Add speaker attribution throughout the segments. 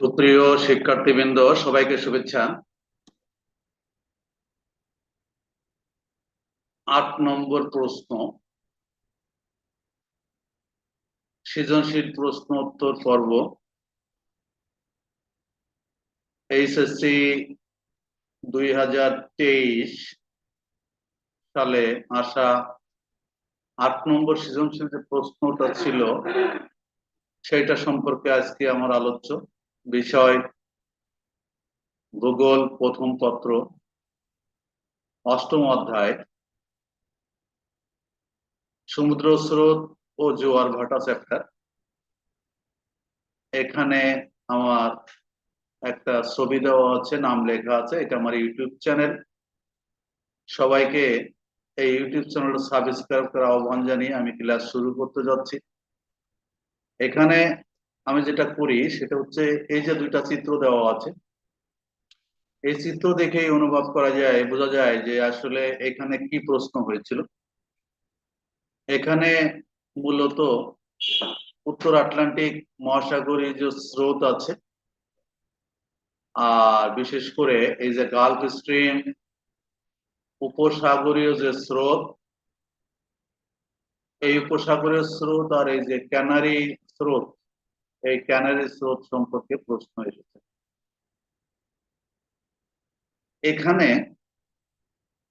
Speaker 1: সুপ্রিয় শিক্ষার্থীবৃন্দ, সবাইকে শুভেচ্ছা। আট নম্বর প্রশ্ন। সৃজনশীল প্রশ্ন উত্তর পর্ব। এইচএসসি দুই হাজার তেইশ সালে আসা আট নম্বর সৃজনশীল যে প্রশ্নটা ছিল, সেটা সম্পর্কে আজকে আমার আলোচ্য। বিষয়, ভূগোল প্রথম পত্র, অষ্টম অধ্যায়, সমুদ্র স্রোত ও জোয়ার ভাটা চ্যাপ্টার এখানে আমার একটা ছবি দেওয়া আছে, নাম লেখা আছে, এটা আমার ইউটিউব চ্যানেল। সবাইকে এই ইউটিউব চ্যানেলটা সাবস্ক্রাইব করার আহ্বান জানিয়ে আমি ক্লাস শুরু করতে যাচ্ছি। এখানে আমি যেটা করি সেটা হচ্ছে এই যে দুইটা চিত্র দেওয়া আছে, এই চিত্র দেখেই অনুভব করা যায়, বোঝা যায় যে আসলে এখানে কি প্রশ্ন হয়েছিল। এখানে মূলত উত্তর আটলান্টিক মহাসাগরীয় যে স্রোত আছে, আর বিশেষ করে এই যে গালফ স্ট্রিম উপসাগরীয় যে স্রোত, এই উপসাগরীয় স্রোত আর এই যে ক্যানারি স্রোত এই ক্যানারি স্রোত সম্পর্কে প্রশ্ন এসেছে। এখানে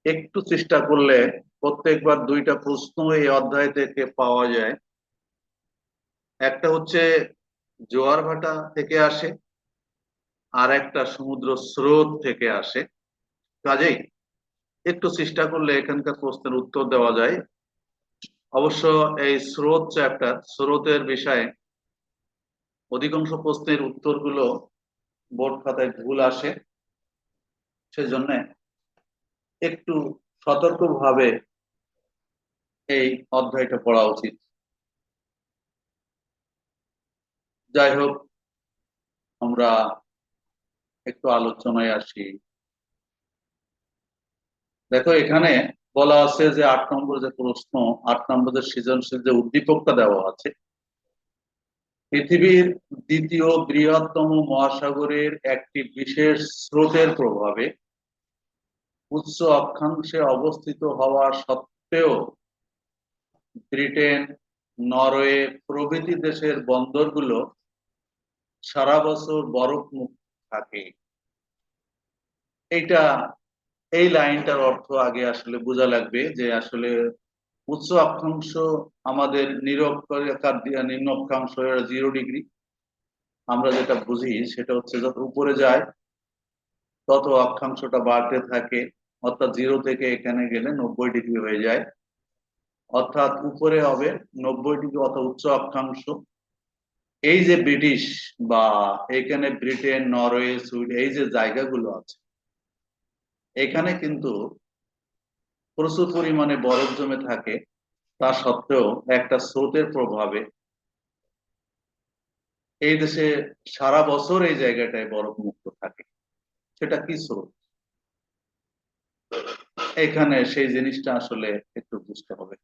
Speaker 1: একটু চেষ্টা করলে প্রত্যেকবার দুইটা প্রশ্ন এই অধ্যায় থেকে পাওয়া যায়। একটা হচ্ছে জোয়ার ভাটা থেকে আসে, আর একটা সমুদ্র স্রোত থেকে আসে। কাজেই একটু চেষ্টা করলে এখানকার প্রশ্নের উত্তর দেওয়া যায়। অবশ্য এই স্রোত চ্যাপ্টার স্রোতের বিষয়ে অধিকাংশ প্রশ্নের উত্তরগুলো বোর্ড খাতায় ভুল আসে। সেজন্য একটু সতর্কভাবে এই অধ্যায়টা পড়া উচিত। যাই হোক, আমরা একটু আলোচনায় আসি। দেখো, এখানে বলা আছে যে আট নম্বর যে প্রশ্ন, আট নম্বরের সৃজনশীল যে উদ্দীপকটা দেওয়া আছে পৃথিবীর দ্বিতীয় বৃহত্তম মহাসাগরের একটি বিশেষ স্রোতের প্রভাবে উচ্চ অক্ষাংশে অবস্থিত হওয়া সত্ত্বেও ব্রিটেন, নরওয়ে প্রভৃতি দেশের বন্দরগুলো সারা বছর বরফ মুক্ত থাকে। এইটা, এই লাইনটার অর্থ আগে আসলে বোঝা লাগবে যে আসলে উচ্চ অক্ষাংশ আমাদের নিরক্ষার নিম্ন অক্ষাংশ জিরো ডিগ্রি আমরা যেটা বুঝি সেটা হচ্ছে যত উপরে যায়, তত অক্ষাংশটা বাড়তে থাকে। অর্থাৎ জিরো থেকে এখানে গেলে নব্বই ডিগ্রি হয়ে যায়। অর্থাৎ উপরে হবে নব্বই ডিগ্রি অর্থাৎ উচ্চ অক্ষাংশ। এই যে ব্রিটিশ বা এখানে ব্রিটেন, নরওয়ে সুইড এই যে জায়গাগুলো আছে, এখানে কিন্তু প্রচুর পরিমাণে বরফ জমে থাকে, তা সত্ত্বেও একটা স্রোতের প্রভাবে এই দেশে সারা বছর এই জায়গাটায় বরফ মুক্ত থাকে। সেটা কি স্রোত? এখানে সেই জিনিসটা আসলে একটু বুঝতে হবে।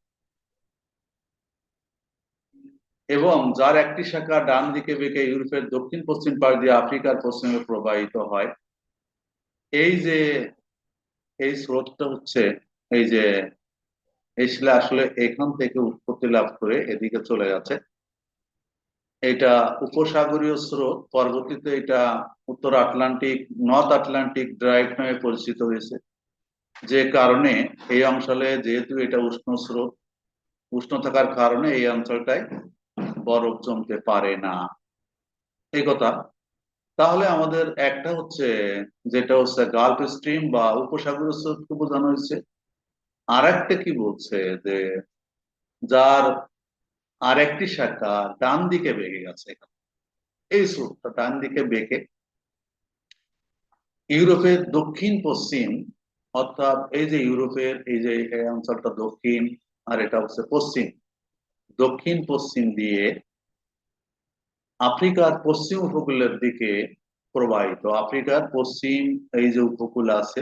Speaker 1: এবং যার একটি শাখা ডান দিকে বেঁকে ইউরোপের দক্ষিণ, পশ্চিম পাড় দিয়ে আফ্রিকার পশ্চিমে প্রবাহিত হয়, এই যে এই স্রোতটা হচ্ছে এই যে এই শিলা আসলে এখান থেকে উৎপত্তি লাভ করে এদিকে চলে গেছে। এটা উপসাগরীয় স্রোত, পরবর্তীতে এটা উত্তর আটলান্টিক, নর্থ আটলান্টিক ড্রাইভ নামে পরিচিত হয়েছে। যে কারণে এই অঞ্চলে যেহেতু এটা উষ্ণ স্রোত, উষ্ণ থাকার কারণে এই অঞ্চলটায় বরফ জমতে পারে না। এই কথা। তাহলে আমাদের একটা হচ্ছে, যেটা হচ্ছে গাল্ফ স্ট্রিম বা উপসাগরীয় স্রোতকে বোঝানো হয়েছে। আর একটা কি বলছে যে যার আর একটি শাখা ডান দিকে বেঁকে গেছে এই স্রোতটা ডান দিকে বেঁকে ইউরোপের দক্ষিণ, পশ্চিম, অর্থাৎ এই যে ইউরোপের, এই যে অঞ্চলটা দক্ষিণ আর এটা হচ্ছে পশ্চিম। দক্ষিণ, পশ্চিম দিয়ে আফ্রিকার পশ্চিম উপকূলের দিকে প্রবাহিত। আফ্রিকার পশ্চিম এই যে উপকূল আছে,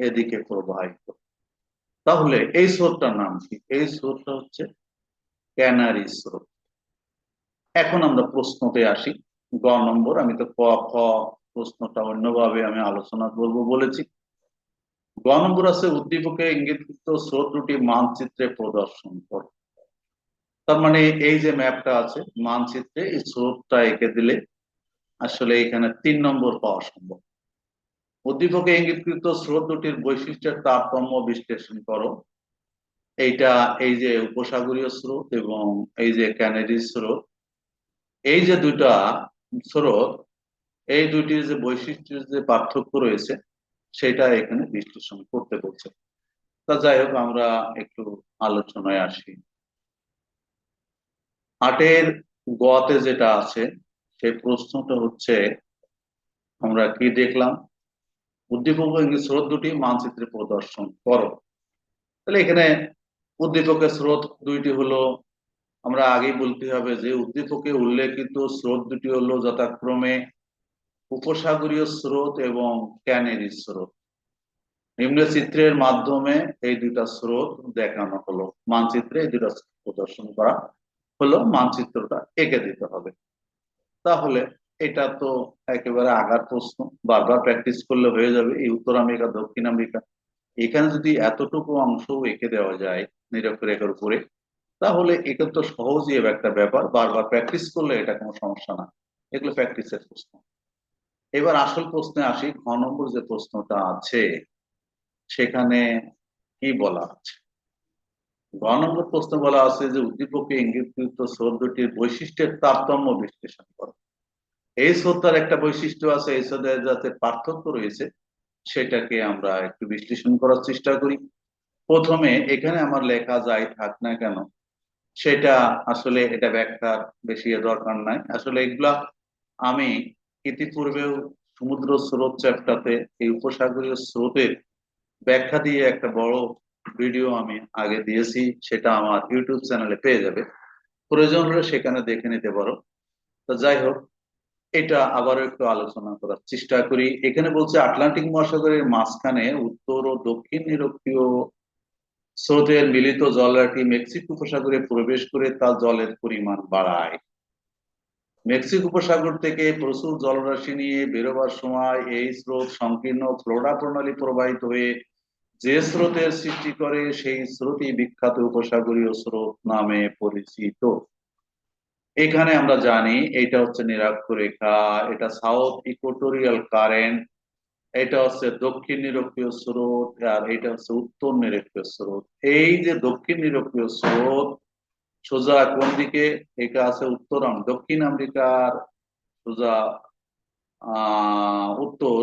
Speaker 1: এদিকে প্রবাহিত। তাহলে এই স্রোতটার নাম কি? এই স্রোতটা হচ্ছে ক্যানারি স্রোত। এখন আমরা প্রশ্নতে আসি। গ নম্বর, আমি তো ক, খ প্রশ্নটা অন্যভাবে আমি আলোচনা করব বলেছি। গ নম্বর আছে, উদ্দীপকে ইঙ্গিতযুক্ত স্রোত দুটি মানচিত্রে প্রদর্শন করো। তার মানে এই যে ম্যাপটা আছে, মানচিত্রে এই স্রোতটা এঁকে দিলে আসলে এখানে তিন নম্বর পাওয়া সম্ভব। উদ্দীপকে ইঙ্গিতকৃত স্রোত দুটির বৈশিষ্ট্যের তারতম্য বিশ্লেষণ করো। এইটা এই যে উপসাগরীয় স্রোত এবং এই যে ক্যানারি স্রোত, এই যে দুটা স্রোত, এই দুটির যে বৈশিষ্ট্যের যে পার্থক্য রয়েছে, সেটা এখানে বিশ্লেষণ করতে বলছে। তা যাই হোক, আমরা একটু আলোচনায় আসি। আটের গতে যেটা আছে, সেই প্রশ্নটা হচ্ছে, আমরা কি দেখলাম? উদ্দীপক ইঙ্গিত স্রোত দুটি? মানচিত্রে প্রদর্শন করো। তাহলে এখানে উদ্দীপকের স্রোত দুইটি হলো, আমরা আগেই বলতে হবে যে উদ্দীপকে উল্লেখিত স্রোত দুটি হলো যথাক্রমে উপসাগরীয় স্রোত এবং ক্যানেরি স্রোত। নিম্ন চিত্রের মাধ্যমে এই দুইটা স্রোত দেখানো হলো। মানচিত্রে এই দুটা প্রদর্শন করা হলো। মানচিত্রটা এঁকে দিতে হবে। তাহলে এটা তো একেবারে আগার প্রশ্ন। বারবার প্র্যাকটিস করলে হয়ে যাবে। এই উত্তর আমেরিকা, দক্ষিণ আমেরিকা। এখানে যদি এতটুকু অংশ এঁকে দেওয়া যায় নিরক্ষরেখার উপরে, তাহলে এটা তো সহজই একটা ব্যাপার। বারবার প্র্যাকটিস করলে এটা কোনো সমস্যা না। এগুলো প্র্যাকটিসের প্রশ্ন। এবার আসল প্রশ্নে আসি। ঘ নম্বর যে প্রশ্নটা আছে, সেখানে কি বলা আছে? গ নম্বর প্রশ্ন বলা আছে যে উদ্দীপকে ইঙ্গিতকৃত স্রোত দুটির বৈশিষ্ট্যের তারতম্য বিশ্লেষণ করো। এই স্রোতটার একটা বৈশিষ্ট্য আছে এই স্রোতের যাতে পার্থক্য রয়েছে, সেটাকে আমরা একটু বিশ্লেষণ করার চেষ্টা করি। প্রথমে এখানে আমার লেখা যাই থাক না কেন, সেটা আসলে এটা ব্যাখ্যার বেশি দরকার নাই। আসলে এগুলা আমি ইতিপূর্বেও সমুদ্র স্রোত চ্যাপ্টারতে, এই উপসাগরীয় স্রোতের ব্যাখ্যা দিয়ে একটা বড় ভিডিও আমি আগে দিয়েছি, সেটা আমার ইউটিউব চ্যানেলে পেয়ে যাবে। প্রয়োজন হলে সেখানে দেখে নিতে পারো। তো যাই হোক এটা আবারও একটু আলোচনা করার চেষ্টা করি। এখানে বলছে, আটলান্টিক মহাসাগরের মাঝখানে উত্তর ও দক্ষিণ নিরক্ষীয় স্রোতের মিলিত জলরাশি মেক্সিকো উপসাগরে প্রবেশ করে তা জলের পরিমাণ বাড়ায়। মেক্সিকো উপসাগর থেকে প্রচুর জলরাশি নিয়ে বেরোবার সময় এই স্রোত সংকীর্ণ ফ্লোরা প্রণালী প্রবাহিত হয়ে যে স্রোতের সৃষ্টি করে, সেই স্রোতই বিখ্যাত উপসাগরীয় স্রোত নামে পরিচিত। এখানে আমরা জানি এটা হচ্ছে নিরক্ষরেখা এটা সাউথ ইকুটোরিয়াল কারেন্ট এটা হচ্ছে দক্ষিণ নিরক্ষীয় স্রোত, আর এটা হচ্ছে উত্তর নিরক্ষীয় স্রোত। এই যে দক্ষিণ নিরক্ষীয় স্রোত, সোজা কোন দিকে? এটা আছে উত্তর দক্ষিণ আমেরিকার সোজা উত্তর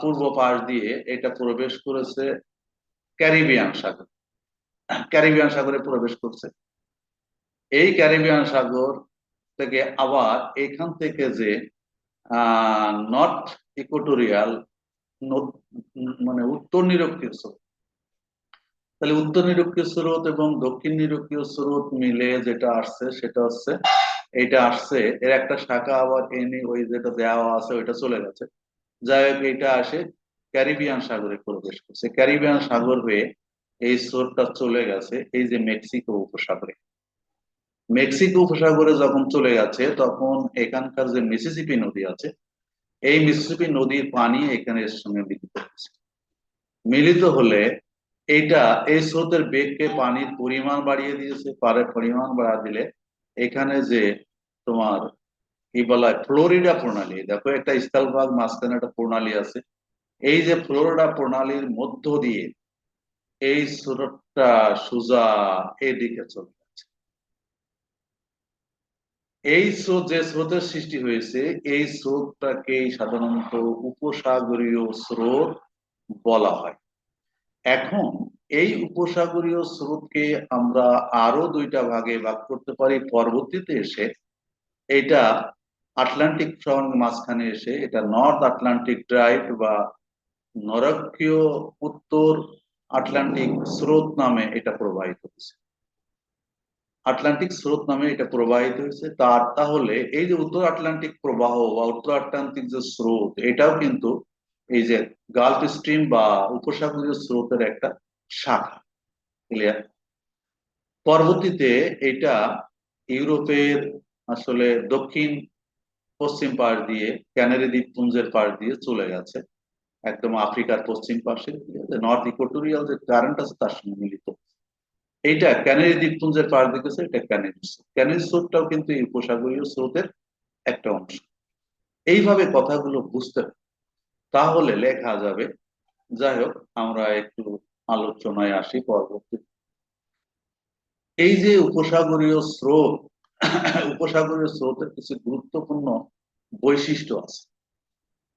Speaker 1: পূর্ব পাশ দিয়ে এটা প্রবেশ করেছে ক্যারিবিয়ান সাগর। ক্যারিবিয়ান সাগরে প্রবেশ করছে। এই ক্যারিবিয়ান সাগর থেকে আবার এখান থেকে যে নর্থ ইকোটোরিয়াল মানে উত্তর নিরক্ষীয় স্রোত। তাহলে উত্তর নিরক্ষীয় স্রোত এবং দক্ষিণ নিরক্ষীয় স্রোত মিলে যেটা আসছে, সেটা হচ্ছে, এইটা আসছে, এর একটা শাখা আবার এনে ওই যেটা দেওয়া আছে, ওইটা চলে গেছে। যাই হোক এটা আসে ক্যারিবিয়ান সাগরে প্রবেশ করছে। ক্যারিবিয়ান সাগর হয়ে এই স্রোতটা চলে গেছে, এই যে মেক্সিকো উপসাগরে। মেক্সিকো উপসাগরে যখন চলে গেছে, তখন এখানকার যে মিসিসিপি নদী আছে, এই মিসিসিপি নদীর পানি এখানে এর সঙ্গে মিলিত হচ্ছে মিলিত হলে এটা এই স্রোতের বেগকে পানির পরিমাণ বাড়িয়ে দিয়েছে, পারের পরিমাণ বাড়া দিলে এখানে যে তোমার কি বলা হয়, ফ্লোরিডা প্রণালী, দেখো একটা স্থলভাগ মাঝখানে একটা প্রণালী আছে, এই যে ফ্লোরিডা প্রণালীর মধ্য দিয়ে এই স্রোতটা সোজা এদিকে চলে এই স্রোত যে স্রোতের সৃষ্টি হয়েছে, এই স্রোতটাকে সাধারণত উপসাগরীয় স্রোত বলা হয়। এখন এই উপসাগরীয় স্রোতকে আমরা আরও দুইটা ভাগে ভাগ করতে পারি। পরবর্তীতে এসে এটা আটলান্টিক ফ্রন্ট মাঝখানে এসে এটা নর্থ আটলান্টিক ড্রাইভ বা নরক্ষীয় উত্তর আটলান্টিক স্রোত নামে এটা প্রবাহিত হয়েছে আটলান্টিক স্রোত নামে এটা প্রবাহিত হয়েছে। তার তাহলে এই যে উত্তর আটলান্টিক প্রবাহ বা উত্তর আটলান্টিক যে স্রোত, এটাও কিন্তু এই যে গালফ স্ট্রিম বা উপসাগরীয় স্রোতের একটা শাখা। ক্লিয়ার পরবর্তীতে এটা ইউরোপের আসলে দক্ষিণ, পশ্চিম পাড় দিয়ে, ক্যানারি দ্বীপপুঞ্জের পাড় দিয়ে চলে গেছে। একদম আফ্রিকার পশ্চিম পাশে। নর্থ ইকোটোরিয়াল যে কারেন্ট আছে তার সঙ্গে মিলিত। এইটা ক্যানারি দ্বীপপুঞ্জের পাড় দিকেছে এটা ক্যানারি স্রোত। ক্যানারি স্রোতটাও কিন্তু এই উপসাগরীয় স্রোতের একটা অংশ। এইভাবে কথাগুলো বুঝতে হবে। তাহলে লেখা যাবে, যাই হোক, আমরা একটু আলোচনায় আসি পরবর্তী। এই যে উপসাগরীয় স্রোত, উপসাগরীয় স্রোতের কিছু গুরুত্বপূর্ণ বৈশিষ্ট্য আছে।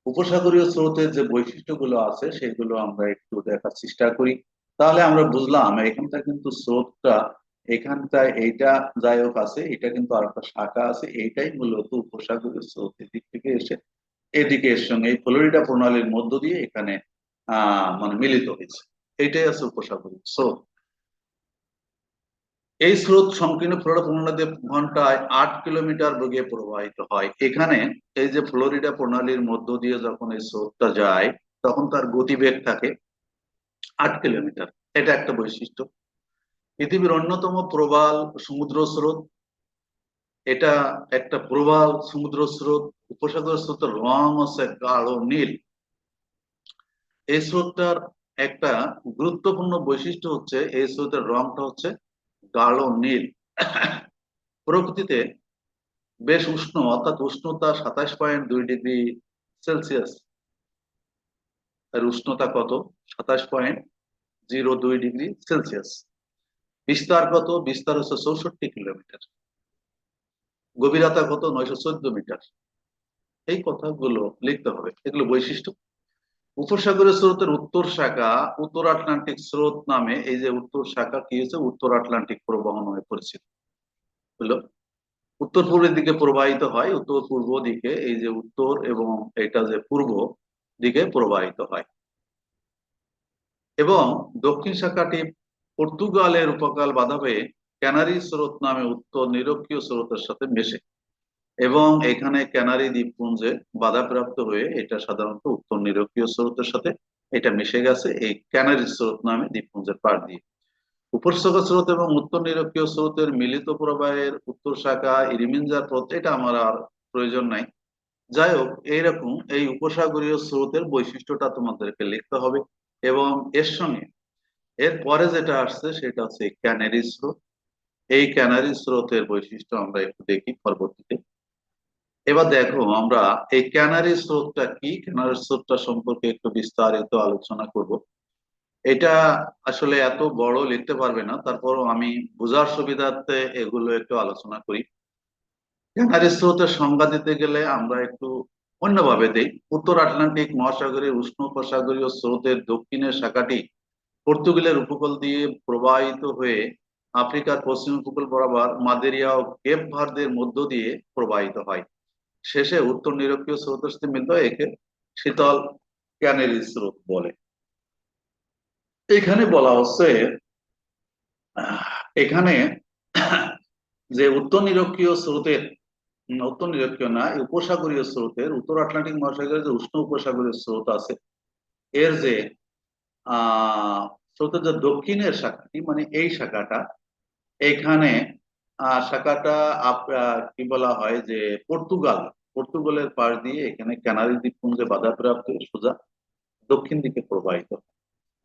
Speaker 1: উপসাগরীয় স্রোতের যে বৈশিষ্ট্যগুলো আছে, সেগুলো আমরা একটু দেখার চেষ্টা করি। তাহলে আমরা বুঝলাম এখানটা কিন্তু স্রোতটা এখানটা এইটা যাই হোক আছে, এটা কিন্তু আর একটা শাখা আছে, এইটাই মূলত উপসাগরের স্রোত এদিক থেকে এসে এদিকে এর সঙ্গে এই ফ্লোরিডা প্রণালীর মধ্য দিয়ে এখানে আহ মানে মিলিত হয়েছে। এইটাই আছে উপসাগরীয় স্রোত। এই স্রোত সংকীর্ণ ফ্লোরিডা প্রণালী ঘন্টায় আট কিলোমিটার বেগে প্রবাহিত হয়। এখানে এই যে ফ্লোরিডা প্রণালীর মধ্য দিয়ে যখন এই স্রোতটা যায়, তখন তার গতিবেগ থাকে আট কিলোমিটার। এটা একটা বৈশিষ্ট্য। পৃথিবীর অন্যতম প্রবাল সমুদ্র স্রোত। এটা একটা প্রবাল সমুদ্র স্রোত। উপসাগর স্রোতের রং হচ্ছে গাঢ় নীল। এই স্রোতটার একটা গুরুত্বপূর্ণ বৈশিষ্ট্য হচ্ছে, এই স্রোতের রংটা হচ্ছে গাঢ় নীল। প্রকৃতিতে বেশ উষ্ণ, অর্থাৎ উষ্ণতা সাতাশ পয়েন্ট দুই ডিগ্রি সেলসিয়াস। আর উষ্ণতা কত? সাতাশ পয়েন্ট জিরো দুই ডিগ্রি সেলসিয়াস। বিস্তার কত? বিস্তার হচ্ছে চৌষট্টি কিলোমিটার। গভীরতা কত? নয়শো চোদ্দ মিটার। এই কথাগুলো লিখতে হবে। এগুলো বৈশিষ্ট্য। উপসাগরীয় স্রোতের উত্তর শাখা উত্তর আটলান্টিক স্রোত নামে এই যে উত্তর শাখা কি হয়েছে? উত্তর আটলান্টিক প্রবাহ নামে পরিচিত। হলো উত্তর পূর্বের দিকে প্রবাহিত হয়। উত্তর পূর্ব দিকে এই যে উত্তর এবং এটা যে পূর্ব দিকে প্রবাহিত হয়। এবং দক্ষিণ শাখাটি পর্তুগালের উপকাল বাধা হয়ে ক্যানারি স্রোত নামে উত্তর নিরক্ষীয় স্রোতের সাথে মেশে। এবং এখানে ক্যানারি দ্বীপপুঞ্জে বাধাপ্রাপ্ত হয়ে এটা সাধারণত উত্তর নিরক্ষীয় স্রোতের সাথে এটা মিশে গেছে এই ক্যানারি স্রোত নামে দ্বীপপুঞ্জের পাড় দিয়ে। উপসাগর স্রোত এবং উত্তর নিরক্ষীয় স্রোতের মিলিত প্রবাহের উত্তর শাখা, ইরিমিনজার পথ এটা আমার আর প্রয়োজন নাই। যাই হোক এইরকম এই উপসাগরীয় স্রোতের বৈশিষ্ট্যটা তোমাদেরকে লিখতে হবে এবং এর সঙ্গে এর পরে যেটা আসছে সেটা হচ্ছে ক্যানারি স্রোত। এই ক্যানারি স্রোতের বৈশিষ্ট্য আমরা একটু দেখি পরবর্তীতে। এবার দেখো, আমরা এই ক্যানারি স্রোতটা কি? ক্যানারি স্রোতটা সম্পর্কে একটু বিস্তারিত আলোচনা করব। এটা আসলে এত বড় লিখতে পারবে না, তারপরও আমি বোঝার সুবিধার্থে এগুলো একটু আলোচনা করি। ক্যানারি স্রোতের সংজ্ঞা দিতে গেলে আমরা একটু অন্যভাবে দেই। উত্তর আটলান্টিক মহাসাগরের উষ্ণ উপসাগরীয় স্রোতের দক্ষিণের শাখাটি পর্তুগালের উপকূল দিয়ে প্রবাহিত হয়ে আফ্রিকার পশ্চিম উপকূল বরাবর মাদেরিয়া ও কেপ ভার্দের মধ্য দিয়ে প্রবাহিত হয়। শেষে উত্তর নিরক্ষীয় স্রোতের সাথে মিলিত একে শীতল ক্যানারি স্রোত বলে। এখানে বলা হচ্ছে এখানে যে উত্তর নিরক্ষীয় স্রোতের উত্তর নিরক্ষীয় না উপসাগরীয় স্রোতের, উত্তর আটলান্টিক মহাসাগরের যে উষ্ণ উপসাগরীয় স্রোত আছে, এর যে আহ স্রোতের যে দক্ষিণের শাখাটি মানে এই শাখাটা, এখানে আহ শাখাটা কি বলা হয় যে, পর্তুগাল, পর্তুগালের পাশ দিয়ে এখানে ক্যানারি দ্বীপপুঞ্জে বাধাপ্রাপ্ত সোজা দক্ষিণ দিকে প্রবাহিত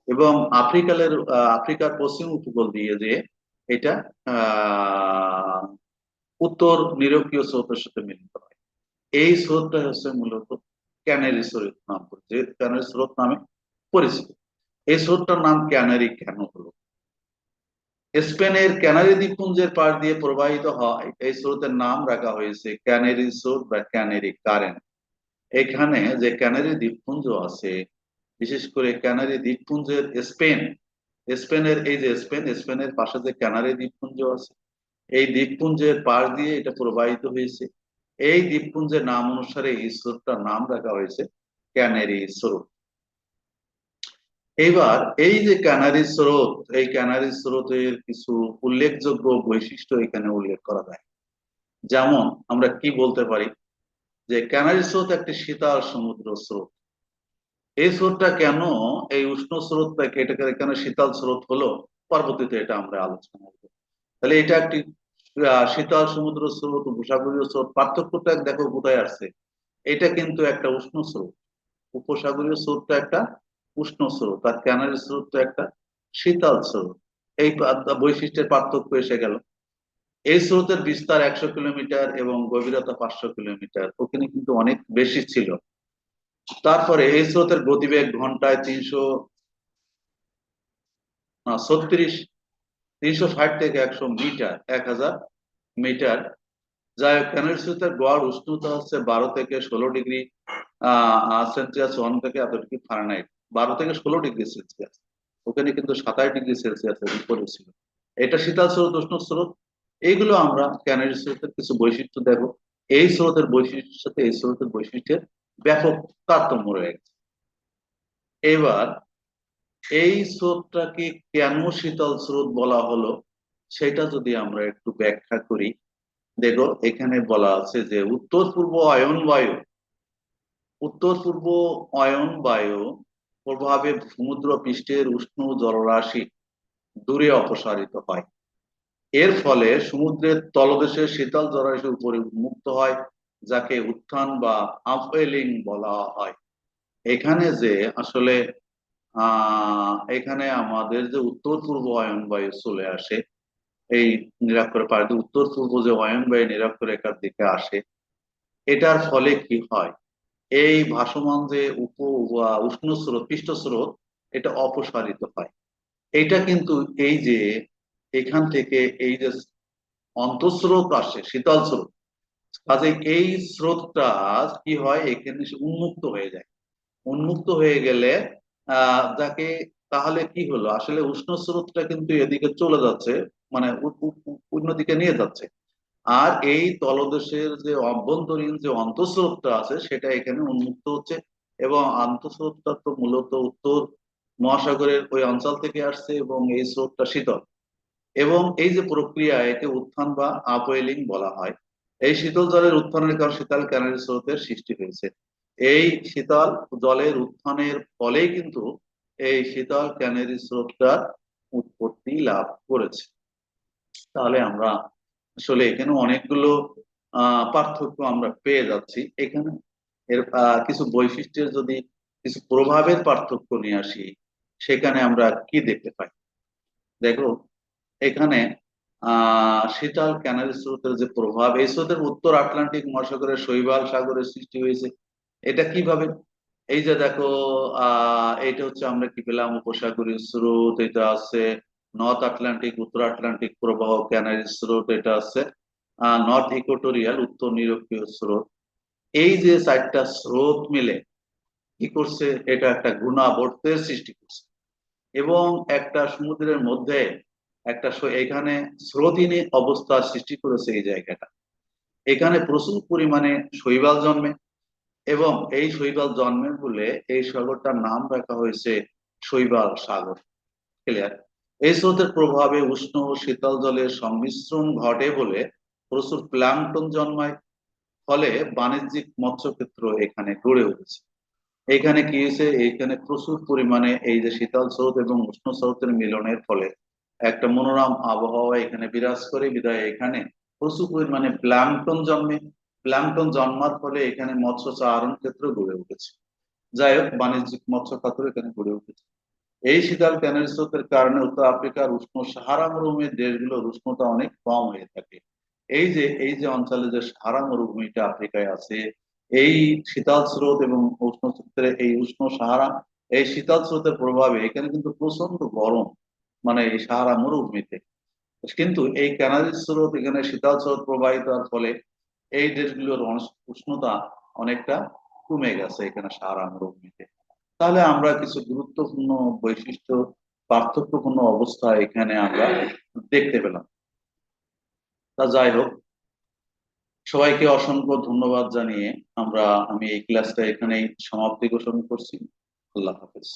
Speaker 1: এবং আফ্রিকালের আফ্রিকার পশ্চিম উপকূল দিয়ে যে, এটা উত্তর নিরক্ষীয় স্রোতের সাথে মিলিত হয়। এই স্রোতটা হচ্ছে মূলত ক্যানারি স্রোত নাম যে ক্যানারি স্রোত নামে পরিচিত। এই স্রোতটার নাম ক্যানারি কেন হলো? স্পেনের ক্যানারি দ্বীপপুঞ্জের পাশ দিয়ে প্রবাহিত হয়, এই স্রোতের নাম রাখা হয়েছে ক্যানারি স্রোত বা ক্যানারি কারেন্ট। এখানে যে ক্যানারি দ্বীপপুঞ্জ আছে, বিশেষ করে ক্যানারি দ্বীপপুঞ্জের স্পেন, স্পেনের এই যে স্পেন, স্পেনের পাশে যে ক্যানারি দ্বীপপুঞ্জ আছে এই দ্বীপপুঞ্জের পাশ দিয়ে এটা প্রবাহিত হয়েছে। এই দ্বীপপুঞ্জের নাম অনুসারে এই স্রোতটার নাম রাখা হয়েছে ক্যানারি স্রোত। এইবার এই যে ক্যানারি স্রোত, এই ক্যানারি স্রোতের কিছু উল্লেখযোগ্য বৈশিষ্ট্য এখানে উল্লেখ করা যায়। যেমন আমরা কি বলতে পারি? যে ক্যানারি স্রোত একটি শীতল সমুদ্র স্রোত। এই স্রোতটা কেন, এই উষ্ণ স্রোতটা কেটে কেন শীতল স্রোত হলো? পরবর্তীতে এটা আমরা আলোচনা করব। তাহলে এটা একটি শীতল সমুদ্র স্রোত, উপসাগরীয় স্রোত, পার্থক্যটা দেখো কোথায় আসছে? এটা কিন্তু একটা উষ্ণ স্রোত। উপসাগরীয় স্রোতটা একটা উষ্ণ স্রোত, আর ক্যানারি স্রোতটা একটা শীতল স্রোত। এই বৈশিষ্ট্যের পার্থক্য এসে গেল। এই স্রোতের বিস্তার একশো কিলোমিটার এবং গভীরতা পাঁচশো কিলোমিটার, ওখানে কিন্তু অনেক বেশি ছিল। তারপরে এই স্রোতের গতিবেগ ঘন্টায় তিনশো ছত্রিশ তিনশো ষাট থেকে একশো মিটার এক হাজার মিটার গড় উষ্ণতা হচ্ছে বারো থেকে ষোলো ডিগ্রি সেলসিয়াস ওয়ান থেকে এত ডিগ্রি ফারেনহাইট। বারো থেকে ষোলো ডিগ্রি সেলসিয়াস। ওখানে কিন্তু সাতাশ ডিগ্রি সেলসিয়াসের উপরে ছিল। এটা শীতল স্রোত, উষ্ণ স্রোত এইগুলো আমরা ক্যানারি স্রোতের কিছু বৈশিষ্ট্য দেখো এই স্রোতের বৈশিষ্ট্যের সাথে এই স্রোতের বৈশিষ্ট্যের ব্যাপক তারতম্য রয়ে গেছে এবার এই স্রোতটাকে কেন শীতল স্রোত বলা হলো, সেটা যদি আমরা একটু ব্যাখ্যা করি। দেখো, এখানে বলা আছে যে উত্তর পূর্ব অয়ন বায়ু, উত্তর পূর্ব অয়ন বায়ু প্রভাবে সমুদ্র পৃষ্ঠের উষ্ণ জলরাশি দূরে অপসারিত হয়। এর ফলে সমুদ্রের তলদেশে শীতল জলরাশি উপরে মুক্ত হয়, যাকে উত্থান বা আপওয়েলিং বলা হয়। এখানে যে আসলে এখানে আমাদের যে উত্তর পূর্ব অয়ন বায়ু চলে আসে, এই নিরাক্ষর পাড়ে উত্তর পূর্ব যে অয়ন বায়ু নিরাক্ষর রেখার দিকে আসে, এটার ফলে কি হয়? এই ভাসমান যে উপ উষ্ণ স্রোত, পৃষ্ঠ স্রোত, এটা অপসারিত হয়। এটা কিন্তু এই যে এখান থেকে এই যে অন্তঃস্রোত আসে, শীতল স্রোত, কাজে এই স্রোতটা কি হয়? এখানে উন্মুক্ত হয়ে যায়। উন্মুক্ত হয়ে গেলে যাকে তাহলে কি হলো? আসলে উষ্ণ স্রোতটা কিন্তু এদিকে চলে যাচ্ছে মানে অন্যদিকে নিয়ে যাচ্ছে। আর এই তলদেশের যে অভ্যন্তরীণ যে অন্তঃস্রোতটা আছে, সেটা এখানে উন্মুক্ত হচ্ছে। এবং আন্তঃস্রোতটা তো মূলত উত্তর মহাসাগরের ওই অঞ্চল থেকে আসছে এবং এই স্রোতটা শীতল। এবং এই যে প্রক্রিয়া, একে উত্থান বা আপওয়েলিং বলা হয়। এই শীতল জলের উত্থানের কারণে শীতল ক্যানারি স্রোতের সৃষ্টি হয়েছে। এই শীতল জলের উত্থানের ফলেই কিন্তু এই শীতল ক্যানারি স্রোতটার উৎপত্তি লাভ করেছে। তাহলে আমরা আসলে এখানে অনেকগুলো পার্থক্য আমরা পেয়ে যাচ্ছি। এখানে এর কিছু বৈশিষ্ট্যের যদি কিছু প্রভাবের পার্থক্য নিয়ে আসি, সেখানে আমরা কি দেখতে পাই? দেখো, এখানে আহ শীতল ক্যানারি স্রোতের যে প্রভাব, এই স্রোতের উত্তর আটলান্টিক মহাসাগরের শৈবাল সাগরের সৃষ্টি হয়েছে। এটা কীভাবে? এই যে দেখো, আহ এটা হচ্ছে আমরা কি পেলাম? উপসাগরীয় স্রোত, এটা আছে নর্থ আটলান্টিক, উত্তর আটলান্টিক প্রবাহ, ক্যানারি স্রোত, এটা আছে নর্থ ইকোটোরিয়াল, উত্তর নিরক্ষীয় স্রোত। এই যে চারটা স্রোত মিলে কি করছে? এটা একটা ঘূর্ণাবর্তের সৃষ্টি করছে। এবং একটা সমুদ্রের মধ্যে একটা এখানে স্রোতিনী অবস্থা সৃষ্টি করেছে এই জায়গাটা। এখানে প্রচুর পরিমাণে শৈবাল জন্মে। এবং এই শৈবাল জন্মের বলে এই সাগরটার নাম রাখা হয়েছে শৈবাল সাগর। ক্লিয়ার এই স্রোতের প্রভাবে উষ্ণ ও শীতল জলের সংমিশ্রণ ঘটে বলে প্রচুর প্লাঙ্কটন জন্মায়, ফলে বাণিজ্যিক মৎস্যক্ষেত্র এখানে গড়ে উঠেছে। এখানে কি হয়েছে? এখানে প্রচুর পরিমাণে এই যে শীতল স্রোত এবং উষ্ণ স্রোতের মিলনের ফলে একটা মনোরম আবহাওয়া এখানে বিরাজ করে। বিদায় এখানে প্রচুর পরিমাণে প্লাঙ্কটন জন্মে। প্লাঙ্কটন জন্মার ফলে এখানে মৎস্য চারণ ক্ষেত্র গড়ে উঠেছে। যাই হোক, বাণিজ্যিক মৎস্য খাতও এখানে গড়ে উঠেছে। এই শীতল ক্যানারি স্রোতের কারণে উত্তর আফ্রিকার উষ্ণ সাহারা মরুভূমির দেশগুলোর উষ্ণতা অনেক কম হয়ে থাকে। এই যে এই যে অঞ্চলে যে সাহারা মরুভূমিটা আফ্রিকায় আছে, এই শীতল স্রোত এবং উষ্ণ স্রোতের এই উষ্ণ সাহারা, এই শীতল স্রোতের প্রভাবে এখানে কিন্তু প্রচণ্ড গরম মানে এই সাহারা মরুভূমিতে কিন্তু এই ক্যানারি স্রোত এখানে শীতল স্রোত প্রবাহিত হওয়ার ফলে এই দেশগুলোর উষ্ণতা অনেকটা কমে গেছে এখানে সাহারা মরুভূমিতে তাহলে আমরা কিছু গুরুত্বপূর্ণ বৈশিষ্ট্য, পার্থক্যপূর্ণ অবস্থা এখানে আমরা দেখতে পেলাম। তা যাই হোক, সবাইকে অসংখ্য ধন্যবাদ জানিয়ে আমরা, আমি এই ক্লাসটা এখানেই সমাপ্তি ঘোষণা করছি। আল্লাহ হাফেজ।